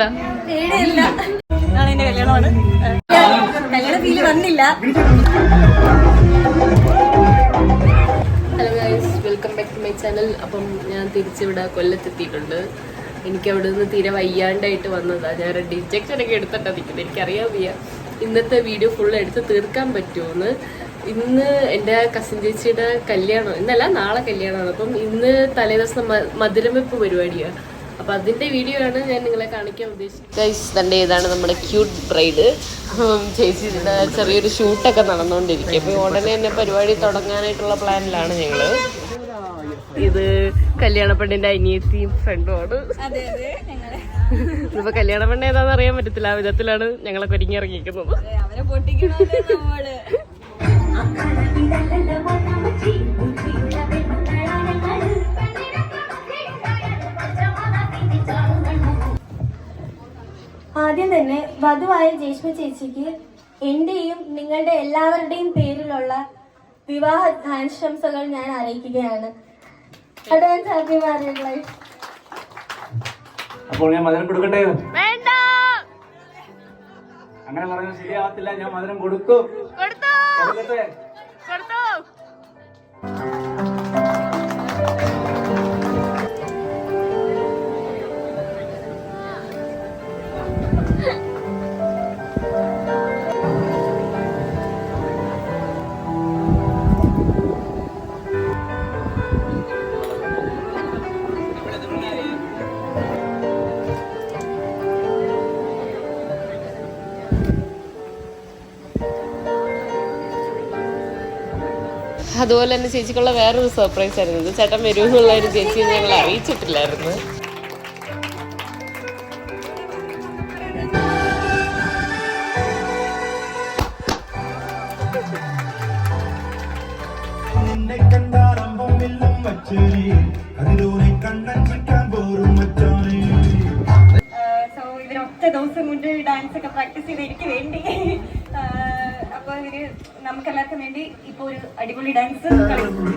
പേടിയുണ്ടോ? പേടിയില്ല. നാളെ എന്റെ കല്യാണമാണ്. കല്യാണ ഫീൽ വന്നില്ല. Hello guys welcome back to my channel അപ്പം ഞാൻ തിരിച്ചിവിടെ കൊല്ലത്തെത്തിയിട്ടുണ്ട്. എനിക്ക് അവിടെ നിന്ന് തീരെ വയ്യാണ്ടായിട്ട് വന്നതാ. ഞാൻ രണ്ട് ഇഞ്ചക്ഷൻ ഒക്കെ എടുത്തിട്ടാ നിൽക്കുന്നത് എനിക്കറിയാൻ വയ്യ. ഇന്നത്തെ വീഡിയോ ഫുൾ എടുത്ത് തീർക്കാൻ പറ്റുമെന്ന്. ഇന്ന് എന്റെ കസിൻ ചേച്ചിയുടെ കല്യാണം ഇന്നല്ല നാളെ കല്യാണമാണ്. അപ്പം ഇന്ന് തലേദിവസം മ- മധുരം വെപ്പ് പരിപാടിയാണ് അപ്പം അതിന്റെ വീഡിയോ ആണ് ഞാൻ നിങ്ങളെ കാണിക്കാൻ ഉദ്ദേശിച്ചത്. ഗൈസ് തന്റെ ഇതാണ് നമ്മുടെ ക്യൂട്ട് ബ്രൈഡ് ചേച്ചി ചെറിയൊരു ഷൂട്ടൊക്കെ നടന്നുകൊണ്ടിരിക്കും അപ്പോൾ ഉടനെ തന്നെ പരിപാടി തുടങ്ങാനായിട്ടുള്ള പ്ലാനിലാണ് ഞങ്ങൾ ഇത് കല്യാണ പെണ്ണിന്റെ അനിയത്തിയും ഫ്രണ്ടുമാണ് ഇപ്പൊ ഞങ്ങളെ. കല്യാണ പെണ്ണ് ഏതാണെന്ന് അറിയാൻ പറ്റത്തില്ല. ആ വിധത്തിലാണ് ഞങ്ങളൊക്കെ ഒരുങ്ങി ഇറങ്ങിയിരിക്കുന്നത് ആദ്യം തന്നെ വധുവായ ജേഷ്മ ചേച്ചിക്ക് എന്റെയും നിങ്ങളുടെ എല്ലാവരുടെയും പേരിലുള്ള വിവാഹ ആശംസകൾ ഞാൻ അറിയിക്കുകയാണ്. അഡ്വാൻസ് ഹാപ്പി മാരേജ് ലൈഫ് അപ്പോൾ ഞാൻ മധുരം കൊടുക്കട്ടെ? വേണ്ട! അങ്ങനെ പറഞ്ഞാൽ ശരിയാവത്തില്ല. ഞാൻ മധുരം കൊടുക്കും. കൊടുത്തോ! കൊടുക്കട്ടെ? അതുപോലെ തന്നെ ചേച്ചിക്കുള്ള വേറൊരു സർപ്രൈസ് ആയിരുന്നു. ഇത് ചേട്ടൻ വരുമെന്നുള്ള ഒരു ചേച്ചി ഞങ്ങൾ അറിയിച്ചിട്ടില്ലായിരുന്നു. സോ ദിവസം കൊണ്ട് ഡാൻസ് ഒക്കെ പ്രാക്ടീസ് ചെയ്ത് എനിക്ക് വേണ്ടി. നമുക്കെല്ലാവർക്കും വേണ്ടി ഇപ്പൊ ഒരു അടിപൊളി ഡാൻസ് കളിക്കും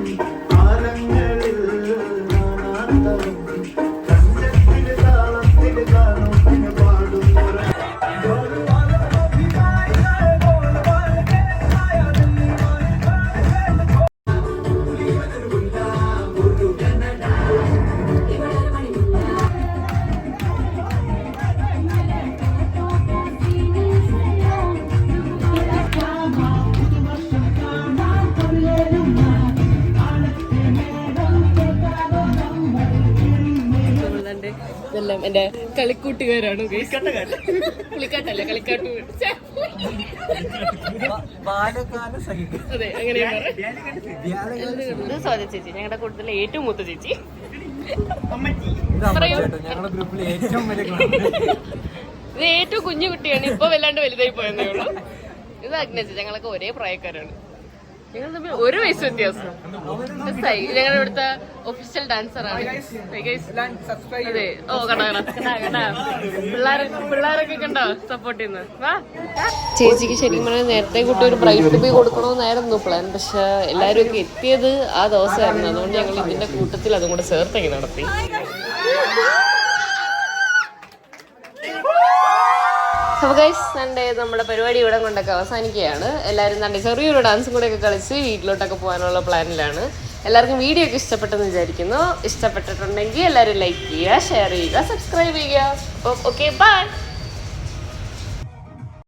ഇതെല്ലാം എന്റെ കളിക്കൂട്ടുകാരാണ് കളിക്കാട്ടല്ല കളിക്കാട്ടു. അതെ അങ്ങനെയാണ് സ്വാതി സോജ ചേച്ചി ഞങ്ങളുടെ കൂട്ടത്തിലെ ഏറ്റവും മൂത്ത ചേച്ചി. പറയൂ. ഞങ്ങളുടെ ഗ്രൂപ്പിലെ ഏറ്റവും വലിയ ഇത് ഏറ്റവും കുഞ്ഞു കുട്ടിയാണ് ഇപ്പൊ വല്ലാണ്ട് വലുതായി പോയെന്നേ ഉള്ളൂ. ഇത് അഗ്നേച്ച് ഞങ്ങളൊക്കെ ഒരേ പ്രായക്കാരാണ്. ഞങ്ങൾ തമ്മിൽ ഒരു വയസ്സ് വ്യത്യാസം. ഞങ്ങളുടെ ഇവിടുത്തെ ഒഫീഷ്യൽ ഡാൻസർ ആണ്. അതെ. ഓ കണ്ടോ കണ്ടോ. കണ്ടാ. പിള്ളേരെ പിള്ളേരൊക്കെ കണ്ടോ സപ്പോർട്ട് ചെയ്യുന്നത്. വാ. ചേച്ചിക്ക് ശരിക്കും പറഞ്ഞാൽ നേരത്തെ കൂട്ടി ഒരു ബ്രൈറ്റ് ബി കൊടുക്കണമെന്നായിരുന്നു പ്ലാൻ പക്ഷെ എല്ലാവരും ഒക്കെ എത്തിയത് ആ ദിവസമായിരുന്നു. അതുകൊണ്ട് ഞങ്ങൾ ഇതിന്റെ കൂട്ടത്തിൽ അതും കൂടെ ചേർത്തേക്ക് നടത്തി. അപ്പോൾ ഗൈസ് സൺഡേ നമ്മുടെ പരിപാടി ഇവിടെ കൊണ്ടൊക്കെ അവസാനിക്കുകയാണ്. എല്ലാവരും തന്നെ ചെറിയൊരു ഡാൻസും കൂടെയൊക്കെ ഒക്കെ കളിച്ച് വീട്ടിലോട്ടൊക്കെ പോകാനുള്ള പ്ലാനിലാണ് എല്ലാവർക്കും വീഡിയോ ഒക്കെ ഇഷ്ടപ്പെട്ടെന്ന് വിചാരിക്കുന്നു. ഇഷ്ടപ്പെട്ടിട്ടുണ്ടെങ്കിൽ എല്ലാവരും ലൈക്ക് ചെയ്യുക ഷെയർ ചെയ്യുക സബ്സ്ക്രൈബ് ചെയ്യുക. Okay bye